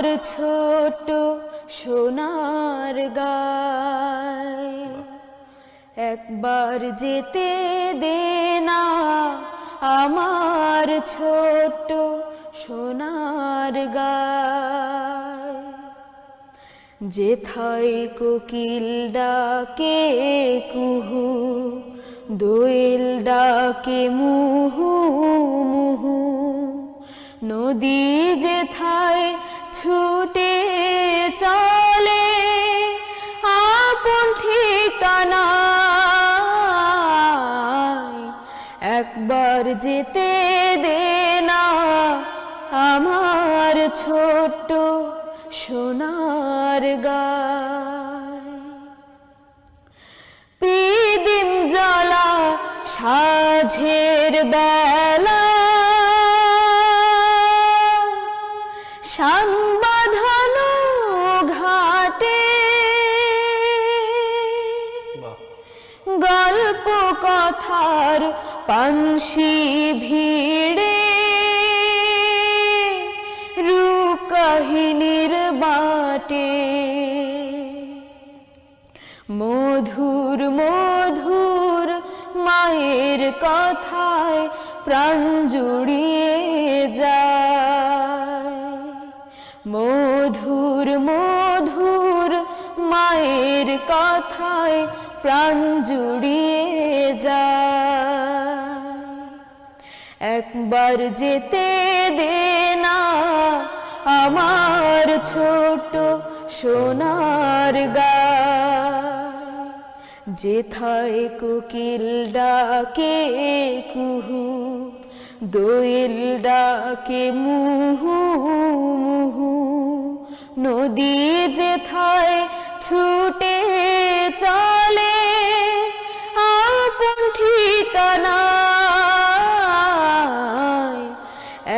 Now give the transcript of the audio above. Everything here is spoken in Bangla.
আমার ছোট সোনার গায় একবার যেতে দে না আমার ছোট সোনার গায়। যেথায় কোকিল ডাকে কুহু, দোয়েল ডাকে মুহু একবার যেতে দে না আমার ছোট্ট সোনার গায়। পিদিম জলা সাঝের বেলা সাংবাধানো কথার পানসি ভিড়ে। রূপ কাহিনীর বাটে মধুর মধুর মায়ের কথায় প্রাণ জুড়িয়ে যায়। মধুর মধুর মায়ের কথায় প্রাণ জুড়িয়ে যায় একবার যেতে দে না আমার ছোট সোনার গায় যেথায় কোকিল ডাকে কুহু, দোয়েল ডাকে মুহু মুহু, নদী যেথায় ছুটে চলে